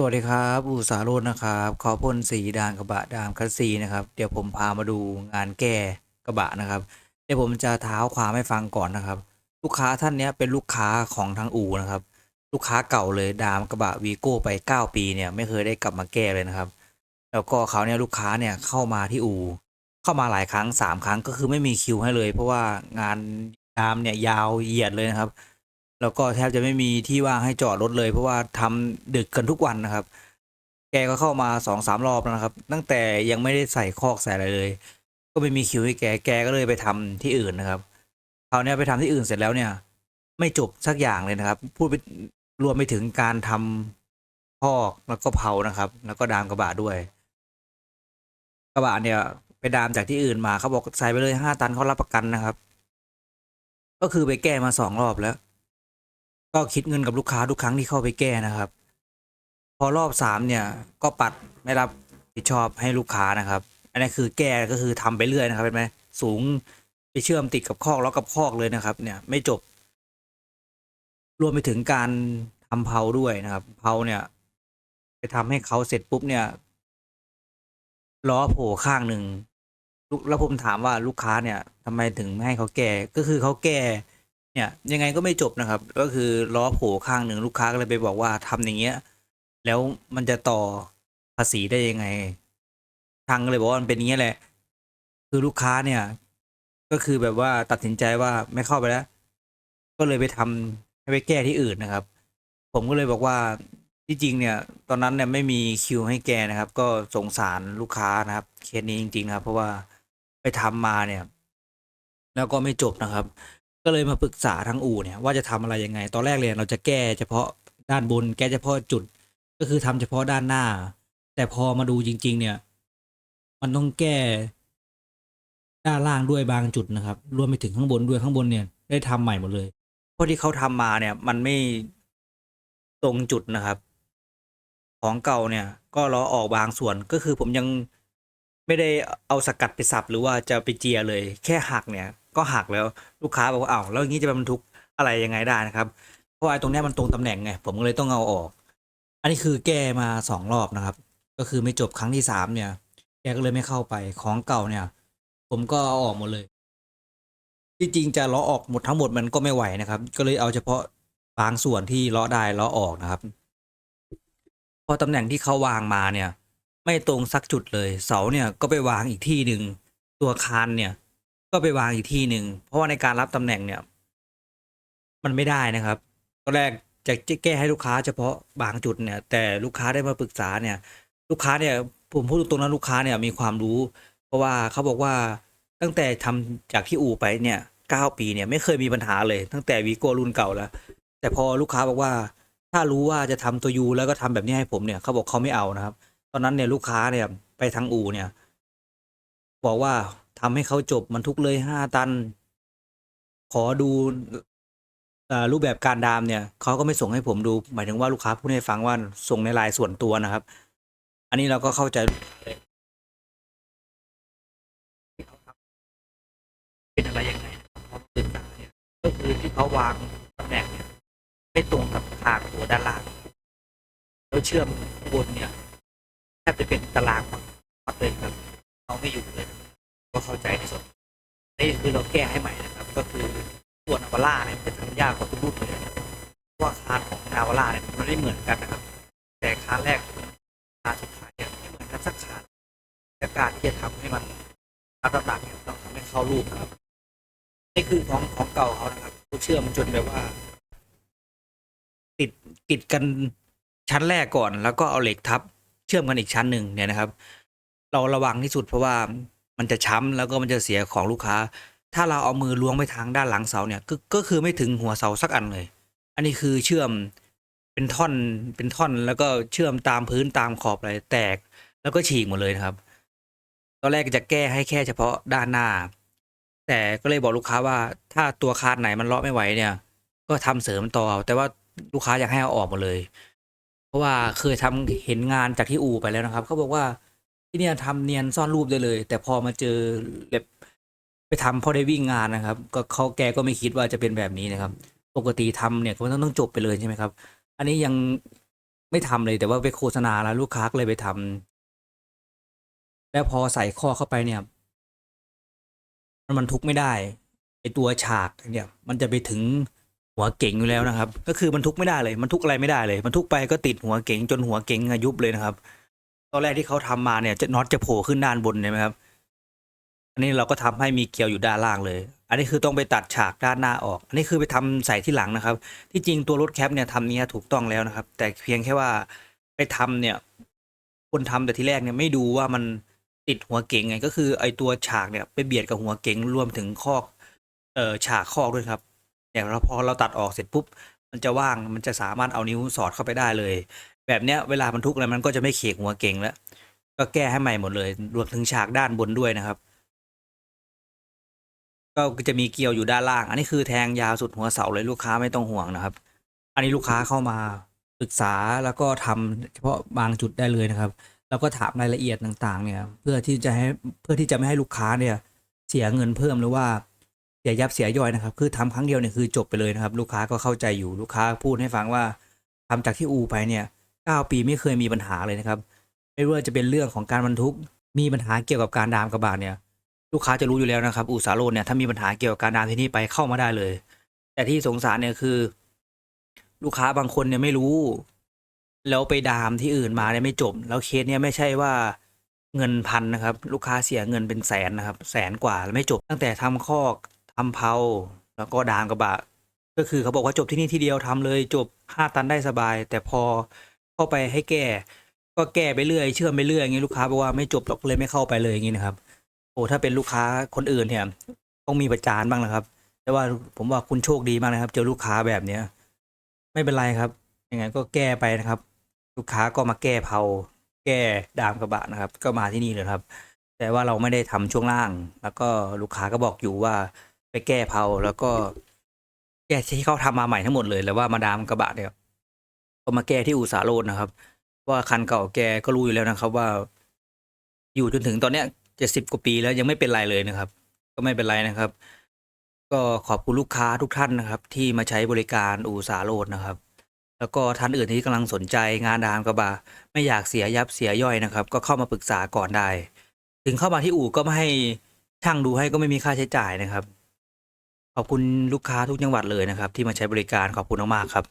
สวัสดีครับอุสาโรจนะครับ ขอพ่นสีดานกระบะดามคัสซีนะครับ เดี๋ยวผมพามาดูงานแก้กระบะนะครับ เดี๋ยวผมจะเท้าความให้ฟังก่อนนะครับ ลูกค้าท่านนี้เป็นลูกค้าของทางอู่นะครับ ลูกค้าเก่าเลยดามกระบะวีโก้ไป 9 ปีเนี่ยไม่เคยได้กลับมาแก้เลยนะครับ แล้วก็เขาเนี่ยลูกค้าเนี่ยเข้ามาที่อู่เข้ามาหลายครั้ง 3 ครั้งก็คือไม่มีคิวให้เลย เพราะว่างานดามเนี่ยยาวเหยียดเลยนะครับ แล้วก็แทบจะไม่มีที่ว่างให้จอดรถเลย เพราะว่าทำดึกกันทุกวันนะครับ แกก็เข้ามาสองสามรอบแล้วนะครับ ตั้งแต่ยังไม่ได้ใส่คอกใส่อะไรเลย ก็ไม่มีคิวให้แกแกก็เลยไปทำที่อื่นนะครับคราวเนี้ยไปทำที่อื่นเสร็จแล้วเนี่ย ไม่จบสักอย่างเลยนะครับ พูดไปรวมไปถึงการทำคอกแล้วก็เผานะครับ แล้วก็ดามกระบะด้วย กระบะเนี่ย ไปดามจากที่อื่นมาเขาบอกใส่ไปเลยห้าตันเขารับประกันนะครับ ก็คือไปแก้มาสองรอบแล้ว ก็คิดเงินกับลูกค้าทุกครั้งที่เข้าไปแก้นะครับ พอรอบสามเนี่ยก็ปัดไม่รับผิดชอบให้ลูกค้านะครับ อันนี้คือแก้ก็คือทำไปเรื่อยนะครับเห็นไหมสูงไปเชื่อมติดกับคอกแล้วกับคอกเลยนะครับ เนี่ยไม่จบ รวมไปถึงการทำเพาด้วยนะครับ เพาเนี่ย ไปทำให้เขาเสร็จปุ๊บเนี่ยล้อโผล่ข้างหนึ่งแล้วผมถามว่าลูกค้าเนี่ยทำไมถึงไม่ให้เขาแก้ก็คือเขาแก้ เนี่ยยังไงก็ไม่จบนะครับ ก็คือล้อโผล่ข้างหนึ่งลูกค้าก็เลยไปบอกว่าทำอย่างเงี้ย แล้วมันจะต่อภาษีได้ยังไงทางก็เลยบอกว่ามันเป็นอย่างเงี้ยแหละ คือลูกค้าเนี่ย ก็คือแบบว่าตัดสินใจว่าไม่เข้าไปแล้ว ก็เลยไปทำให้ไปแก้ที่อื่นนะครับ ผมก็เลยบอกว่าที่จริงเนี่ย ตอนนั้นเนี่ยไม่มีคิวให้แกนะครับ ก็สงสารลูกค้านะครับเคสนี้จริง ๆ นะครับ เพราะว่าไปทำมาเนี่ย แล้วก็ไม่จบนะครับ ก็เลยมาปรึกษาทางอู่เนี่ยว่าจะทำอะไรยังไง ตอนแรกเลยเราจะแก้เฉพาะด้านบน แก้เฉพาะจุด ก็คือทำเฉพาะด้านหน้า แต่พอมาดูจริง ๆ เนี่ย มันต้องแก้ด้านล่างด้วยบางจุดนะครับ รวมไปถึงข้างบนด้วยข้างบนเนี่ย ได้ทำใหม่หมดเลยเพราะที่เขาทำมาเนี่ย มันไม่ตรงจุดนะครับ ของเก่าเนี่ย ก็ล้อออกบางส่วนก็คือผมยังไม่ได้เอาสกัดไปสับหรือว่าจะไปเจียเลย แค่หักเนี่ย ก็หักแล้วลูกค้าบอกว่าอ้าวแล้วอย่างนี้จะไปบรรทุกอะไรยังไงได้นะครับ เพราะไอ้ตรงเนี้ยมันตรงตำแหน่งไงผมก็เลยต้องเอาออก อันนี้คือแก้มาสองรอบนะครับ ก็คือไม่จบครั้งที่สามเนี่ยแกก็เลยไม่เข้าไปของเก่าเนี่ย ผมก็เอาออกหมดเลยที่จริงจะล้อออกหมดทั้งหมดมันก็ไม่ไหวนะครับ ก็เลยเอาเฉพาะบางส่วนที่ล้อได้ล้อออกนะครับพอตำแหน่งที่เขาวางมาเนี่ย ไม่ตรงสักจุดเลย เสาเนี่ยก็ไปวางอีกที่หนึ่งตัวคานเนี่ย ก็ไปวางอีกที่หนึ่ง เพราะว่าในการรับตำแหน่งเนี่ย มันไม่ได้นะครับตอนแรกจะแก้ให้ลูกค้าเฉพาะบางจุดเนี่ย แต่ลูกค้าได้มาปรึกษาเนี่ย ลูกค้าเนี่ยผมพูดตรงๆนะลูกค้าเนี่ยมีความรู้ เพราะว่าเขาบอกว่าตั้งแต่ทำจากที่อู่ไปเนี่ยเก้าปีเนี่ยไม่เคยมีปัญหาเลย ตั้งแต่วีโก้รุ่นเก่าแล้ว แต่พอลูกค้าบอกว่า ถ้ารู้ว่าจะทำตัวยูแล้วก็ทำแบบนี้ให้ผมเนี่ยเขาบอกเขาไม่เอานะครับ ตอนนั้นเนี่ยลูกค้าเนี่ยไปทางอู่เนี่ย บอกว่า ทำให้เขาจบมันทุกเลยห้าตัน ขอดูรูปแบบการดามเนี่ยเขาก็ไม่ส่งให้ผมดู หมายถึงว่าลูกค้าพูดให้ฟังว่าส่งในลน์ส่วนตัวนะครับ อันนี้เราก็เข้าใจเป็นอะไรยังไงกษาเนี่ยก็คือที่เขาวางตำแหน่งเนี่ยไม่ตรงกับทางตัวด้านล่างแล้วเชื่อมบนเนี่ยแทบจะเป็นตารางหมดเลยครับเอาไม่อยู่เลย ก็เข้าใจในส่วนนี่คือเราแก้ให้ใหม่นะครับ ก็คือส่วนนาวาร่าเนี่ยจะทำยากกว่าทุกรุ่นเลยนะครับเพราะว่าคานของนาวาร่าเนี่ยมันไม่เหมือนกันนะครับ แต่คานแรกคานสุดท้ายเนี่ยไม่เหมือนกันสักคานแต่การที่จะทำให้มันรับน้ำหนักเนี่ยต้องทำให้เข้ารูปครับนี่คือของของเก่าเขานะครับเขาเชื่อมจนแบบว่า ติดติดกันชั้นแรกก่อน แล้วก็เอาเหล็กทับ เชื่อมกันอีกชั้นหนึ่งเนี่ยนะครับ เราระวังที่สุดเพราะว่า มันจะช้ำแล้วก็มันจะเสียของลูกค้า ถ้าเราเอามือล้วงไปทางด้านหลังเสาเนี่ยก็ก็คือไม่ถึงหัวเสาสักอันเลย อันนี้คือเชื่อมเป็นท่อนเป็นท่อนแล้วก็เชื่อมตามพื้นตามขอบอะไรแตกแล้วก็ฉีกหมดเลยนะครับ ตอนแรกจะแก้ให้แค่เฉพาะด้านหน้า แต่ก็เลยบอกลูกค้าว่าถ้าตัวคานไหนมันเลาะไม่ไหวเนี่ย ก็ทำเสริมต่อ แต่ว่าลูกค้าอยากให้เอาออกหมดเลย เพราะว่าเคยทำเห็นงานจากที่อู่ไปแล้วนะครับเขาบอกว่า ที่เนี่ยทำเนียนซ่อนรูปได้เลย แต่พอมาเจอเล็บไปทำพอได้วิ่งงานนะครับ ก็เขาแกก็ไม่คิดว่าจะเป็นแบบนี้นะครับ ปกติทำเนี่ยก็ต้องต้องจบไปเลยใช่ไหมครับ อันนี้ยังไม่ทำเลยแต่ว่าไปโฆษณาแล้วลูกค้าก็เลยไปทำแล้วพอใส่ข้อเข้าไปเนี่ย มันบรรทุกไม่ได้ไอตัวฉากเนี่ย มันจะไปถึงหัวเก๋งอยู่แล้วนะครับ ก็คือบรรทุกไม่ได้เลยบรรทุกอะไรไม่ได้เลยบรรทุกไปก็ติดหัวเก๋งจนหัวเก๋งอะยุบเลยนะครับ ตอนแรกที่เขาทำมาเนี่ยจะน็อตจะโผล่ขึ้นด้านบนใช่ไหมครับ อันนี้เราก็ทำให้มีเกลียวอยู่ด้านล่างเลย อันนี้คือต้องไปตัดฉากด้านหน้าออก อันนี้คือไปทำใส่ที่หลังนะครับ ที่จริงตัวรถแคปเนี่ยทำนี้ถูกต้องแล้วนะครับ แต่เพียงแค่ว่าไปทำเนี่ย คนทำแต่ที่แรกเนี่ยไม่ดูว่ามันติดหัวเก๋งไง ก็คือไอตัวฉากเนี่ยไปเบียดกับหัวเก๋งรวมถึงคอกเอ่อฉากคอกด้วยครับเนี่ยเราพอเราตัดออกเสร็จปุ๊บมันจะว่างมันจะสามารถเอานิ้วสอดเข้าไปได้เลย แบบเนี้ยเวลาบรรทุกอะไรมันก็จะไม่เขกหัวเก๋งแล้ว ก็แก้ให้ใหม่หมดเลยรวมถึงฉากด้านบนด้วยนะครับ ก็จะมีเกลียวอยู่ด้านล่าง อันนี้คือแทงยาวสุดหัวเสาเลยลูกค้าไม่ต้องห่วงนะครับ อันนี้ลูกค้าเข้ามาปรึกษาแล้วก็ทำเฉพาะบางจุดได้เลยนะครับ แล้วก็ถามรายละเอียดต่างๆ เนี่ย เพื่อที่จะให้เพื่อที่จะไม่ให้ลูกค้าเนี่ย เสียเงินเพิ่มหรือว่าเสียยับเสียย่อยนะครับ คือทำครั้งเดียวเนี่ยคือจบไปเลยนะครับ ลูกค้าก็เข้าใจอยู่ลูกค้าพูดให้ฟังว่าทำจากที่อูไปเนี่ย เก้าปีไม่เคยมีปัญหาเลยนะครับ ไม่ว่าจะเป็นเรื่องของการบรรทุก มีปัญหาเกี่ยวกับการดามกระบะเนี่ย ลูกค้าจะรู้อยู่แล้วนะครับอู่สาโรนเนี่ยถ้ามีปัญหาเกี่ยวกับการดามที่นี่ไปเข้ามาได้เลย แต่ที่สงสารเนี่ยคือ ลูกค้าบางคนเนี่ยไม่รู้ แล้วไปดามที่อื่นมาเนี่ยไม่จบ แล้วเคสเนี่ยไม่ใช่ว่าเงินพันนะครับ ลูกค้าเสียเงินเป็นแสนนะครับ แสนกว่าแล้วไม่จบ ตั้งแต่ทำคอกทำเพาแล้วก็ดามกระบะ ก็คือเขาบอกว่าจบที่นี่ที่เดียวทำเลยจบห้าตันได้สบาย แต่พอ เข้าไปให้แก้ ก็แก้ไปเรื่อยเชื่อมไปเรื่อยอย่างนี้ลูกค้าบอกว่าไม่จบหรอกเลยไม่เข้าไปเลยอย่างนี้นะครับ โอ้ถ้าเป็นลูกค้าคนอื่นเนี่ย ต้องมีประจานบ้างนะครับ แต่ว่าผมว่าคุณโชคดีมากนะครับ เจอลูกค้าแบบเนี้ยไม่เป็นไรครับยังไงก็แก้ไปนะครับ ลูกค้าก็มาแก้เผาแก้ดามกระบะนะครับ ก็มาที่นี่เลยครับ แต่ว่าเราไม่ได้ทำช่วงล่าง แล้วก็ลูกค้าก็บอกอยู่ว่าไปแก้เผาแล้วก็แก้ที่เขาทำมาใหม่ทั้งหมดเลยแล้วว่ามาดามกระบะเนี่ย ก็มาแก้ที่อุตสาโรดนะครับ ว่าคันเก่าแกก็รู้อยู่แล้วนะครับ ว่า อยู่จนถึงตอนเนี้ยเจ็ดสิบกว่าปีแล้วยังไม่เป็นไรเลยนะครับ ก็ไม่เป็นไรนะครับ ก็ขอบคุณลูกค้าทุกท่านนะครับ ที่มาใช้บริการอู่สาโรดนะครับ แล้วก็ท่านอื่นที่กำลังสนใจงานดามกระบะไม่อยากเสียยับเสียย่อยนะครับ ก็เข้ามาปรึกษาก่อนได้ ถึงเข้ามาที่อู่ก็ไม่ให้ช่างดูให้ก็ไม่มีค่าใช้จ่ายนะครับ ขอบคุณลูกค้าทุกจังหวัดเลยนะครับ ที่มาใช้บริการขอบคุณมากๆครับ